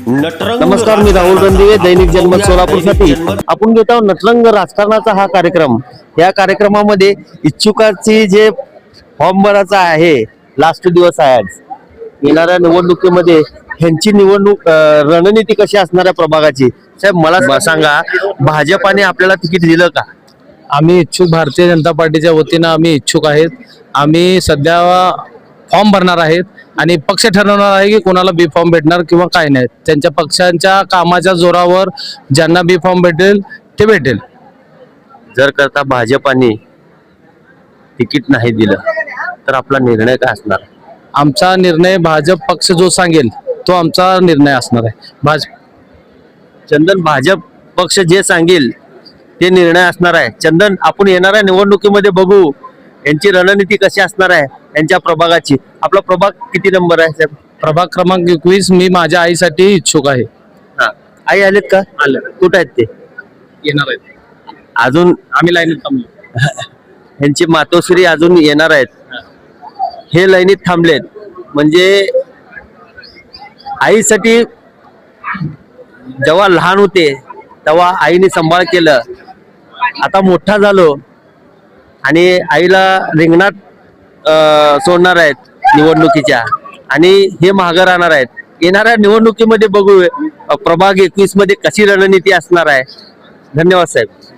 नटरंग नमस्कार मी राहुल रणदिवे दैनिक जनमत सोलापूरसाठी. आपण घेत आहोत नटरंग राजकारणाचा हा कार्यक्रम. या कार्यक्रमामध्ये इच्छुकाची जे फॉर्म भरायचा आहे लास्ट दिवस आहे आज येणाऱ्या निवडणुकीमध्ये ह्यांची निवडणूक रणनीती कशी असणार आहे प्रभागाची? साहेब मला सांगा भाजपाने आपल्याला तिकीट दिलं का? आम्ही इच्छुक भारतीय जनता पार्टीच्या वतीनं आम्ही इच्छुक आहेत. आम्ही सध्या फॉर्म भरणार आहेत. आणि पक्ष ठरवणार आहे की कोणाला बी फॉर्म भेटणार किंवा काय नाही. त्यांच्या पक्षांच्या कामाच्या जोरावर ज्यांना बी फॉर्म भेटेल ते भेटेल. जर करता भाजपाने तिकीट नाही दिलं तर आपला निर्णय काय असणार? आमचा निर्णय भाजप पक्ष जो सांगेल तो आमचा निर्णय असणार आहे. भाज चंदन भाजप पक्ष जे सांगेल ते निर्णय असणार आहे. चंदन आपण येणाऱ्या निवडणुकीमध्ये बघू. यांची रणनीती कशी असणार आहे? यांच्या प्रभागाची. आपला प्रभाग किती नंबर आहे साहेब? प्रभाग क्रमांक एकवीस मी माझ्या आईसाठी इच्छुक आहे. हा. आई आलेत का? आलं कुठं आहेत ते? येणार आहेत. अजून? आम्ही लाईनीत थांबलो. यांची मातोश्री अजून येणार आहेत. हे लाईनीत थांबलेत. म्हणजे आईसाठी जेव्हा लहान होते तेव्हा आईने सांभाळ केलं. आता मोठा झालो आणि आईला रिंगणात सोडणार आहेत निवडणुकीच्या. आणि हे मागं राहणार आहेत. येणाऱ्या निवडणुकीमध्ये बघू प्रभाग एकवीसमध्ये कशी रणनीती असणार आहे? धन्यवाद साहेब.